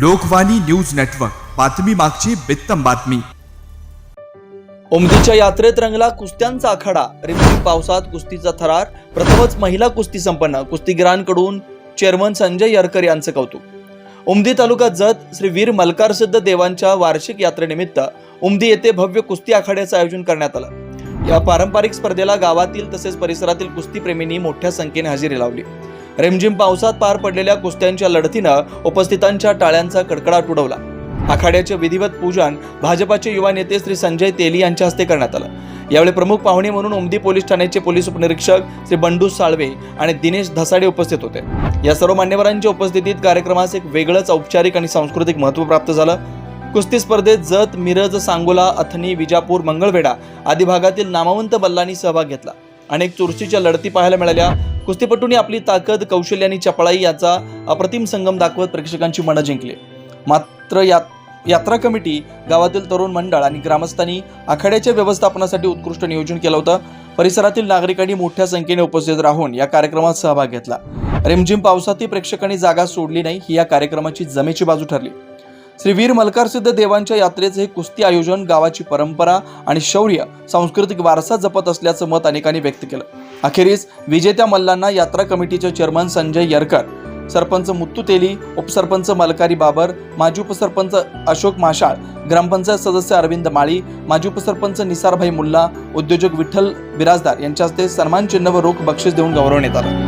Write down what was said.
Lokvani news network. बातमी मागची बित्तम बातमी. उमदीच्या यात्रेत रंगला कुस्त्यांचा आखाडा. रिमझिम पावसात कुस्तीचा थरार. प्रथमच महिला कुस्ती संपन्न. कुस्तीगिरांकडून चेअरमन संजय यरकर यांचं कौतुक. उमदी तालुका जत श्री वीर मलकारसिद्ध देवांच्या वार्षिक यात्रेनिमित्त उमदी येथे भव्य कुस्ती आखाड्याचं आयोजन करण्यात आलं. या पारंपरिक स्पर्धेला गावातील तसेच परिसरातील कुस्तीप्रेमींनी मोठ्या संख्येने हजेरी लावली. रिमझिम पावसात पार पडलेल्या कुस्त्यांच्या लढतीनं उपस्थितांच्या टाळ्यांचा कडकडाट उडवला. आखाड्याचे विधिवत पूजन भाजपाचे युवा नेते श्री संजय तेली यांच्या हस्ते करण्यात आलं. यावेळी प्रमुख पाहुणे म्हणून उमदी पोलीस ठाण्याचे पोलीस उपनिरीक्षक श्री बंडू साळवे आणि दिनेश धसाडे उपस्थित होते. या सर्व मान्यवरांच्या उपस्थितीत कार्यक्रमास एक वेगळंच औपचारिक आणि सांस्कृतिक महत्त्व प्राप्त झालं. कुस्ती स्पर्धेत जत मिरज सांगोला अथनी विजापूर मंगळवेढा आदी भागातील नामवंत बल्लांनी सहभाग घेतला. अनेक चुरशीच्या लढती पाहायला मिळाल्या. कुस्तीपटूंनी आपली ताकद कौशल्य आणि चपळाई याचा अप्रतिम संगम दाखवत प्रेक्षकांची मनं जिंकले. मात्र यात यात्रा कमिटी गावातील तरुण मंडळ आणि ग्रामस्थांनी आखाड्याच्या व्यवस्थापनासाठी उत्कृष्ट नियोजन केलं होतं. परिसरातील नागरिकांनी मोठ्या संख्येने उपस्थित राहून या कार्यक्रमात सहभाग घेतला. रिमझिम पावसातही प्रेक्षकांनी जागा सोडली नाही ही या कार्यक्रमाची जमेची बाजू ठरली. श्री वीर मलकारसिद्ध देवांच्या यात्रेचे हे कुस्ती आयोजन गावाची परंपरा आणि शौर्य सांस्कृतिक वारसा जपत असल्याचं मत अनेकांनी व्यक्त केलं. अखेरीस विजेत्या मल्लांना यात्रा कमिटीचे चेअरमन संजय यरकर सरपंच मुत्तू तेली उपसरपंच मलकारी बाबर माजी उपसरपंच अशोक माशाळ ग्रामपंचायत सदस्य अरविंद माळी माजी उपसरपंच निसारभाई मुल्ला उद्योजक विठ्ठल बिराजदार यांच्या हस्ते सन्मान चिन्ह व रोख बक्षीस देऊन गौरवण्यात आलं.